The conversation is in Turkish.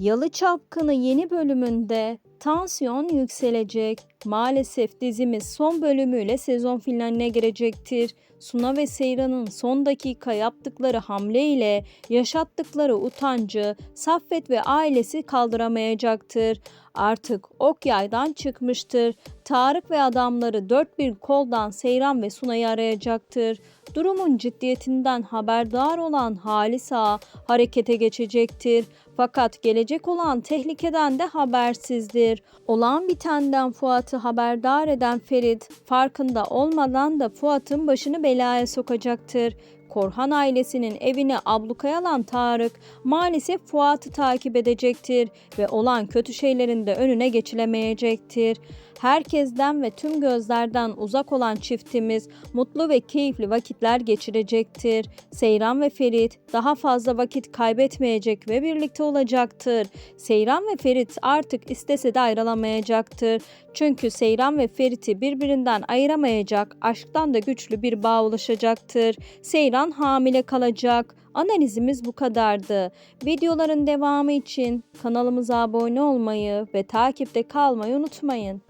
Yalı Çapkını yeni bölümünde tansiyon yükselecek. Maalesef dizimiz son bölümüyle sezon finaline girecektir. Suna ve Seyran'ın son dakika yaptıkları hamle ile yaşattıkları utancı Saffet ve ailesi kaldıramayacaktır. Artık ok yaydan çıkmıştır. Tarık ve adamları dört bir koldan Seyran ve Sunay'ı arayacaktır. Durumun ciddiyetinden haberdar olan Halis Ağa harekete geçecektir. Fakat gelecek olan tehlikeden de habersizdir. Olan bitenden Fuat'ı haberdar eden Ferit farkında olmadan da Fuat'ın başını belaya sokacaktır. Korhan ailesinin evini ablukaya alan Tarık maalesef Fuat'ı takip edecektir ve olan kötü şeylerin de önüne geçilemeyecektir. Herkesten ve tüm gözlerden uzak olan çiftimiz mutlu ve keyifli vakitler geçirecektir. Seyran ve Ferit daha fazla vakit kaybetmeyecek ve birlikte olacaktır. Seyran ve Ferit artık istese de ayrılamayacaktır. Çünkü Seyran ve Ferit'i birbirinden ayıramayacak, aşktan da güçlü bir bağ oluşacaktır. Seyran hamile kalacak. Analizimiz bu kadardı. Videoların devamı için kanalımıza abone olmayı ve takipte kalmayı unutmayın.